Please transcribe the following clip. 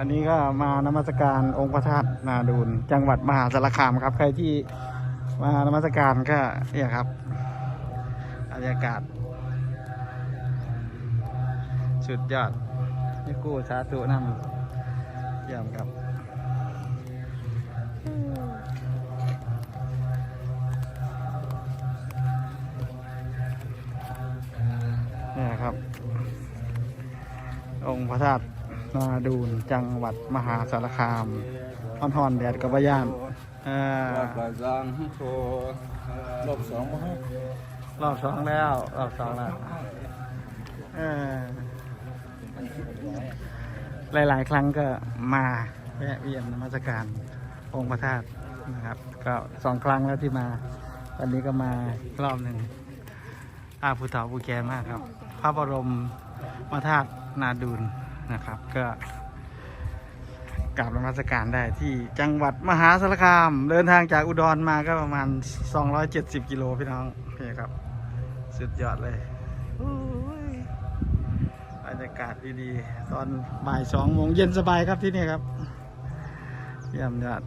อันนี้ก็มานมัสการองค์พระธาตุนาดูนจังหวัดมหาสารคามครับ ใครที่มานมัสการก็เนี่ยครับบรรยากาศ สุดยอดนี่กู้สาธุนั่นเยี่ยมครับเนี่ยครับ องค์พระธาตุ นาดูนจังหวัดมหาสารคามอ่อนหอนแดดกับย่านเอ่อบาซังรอบสองรอบสองแล้วรอบสองแล้วหลาย ๆ ครั้งก็มาแวะเวียนนมัสการองค์พระธาตุนะครับ ก็สองครั้งแล้วที่มา วันนี้ก็มารอบหนึ่งอาภูเถาภูแกมากครับ พระบรมมาธาตุนาดูน นะครับ ก็กลับนมัสการได้ที่จังหวัดมหาสารคาม เดินทางจากอุดรมาก็ประมาณ 270 กิโลพี่น้องนี่ครับ สุดยอดเลยโอ้ยบรรยากาศดีๆ ตอนบ่ายสองโมงเย็นสบายครับที่นี่ครับ เยี่ยมยอด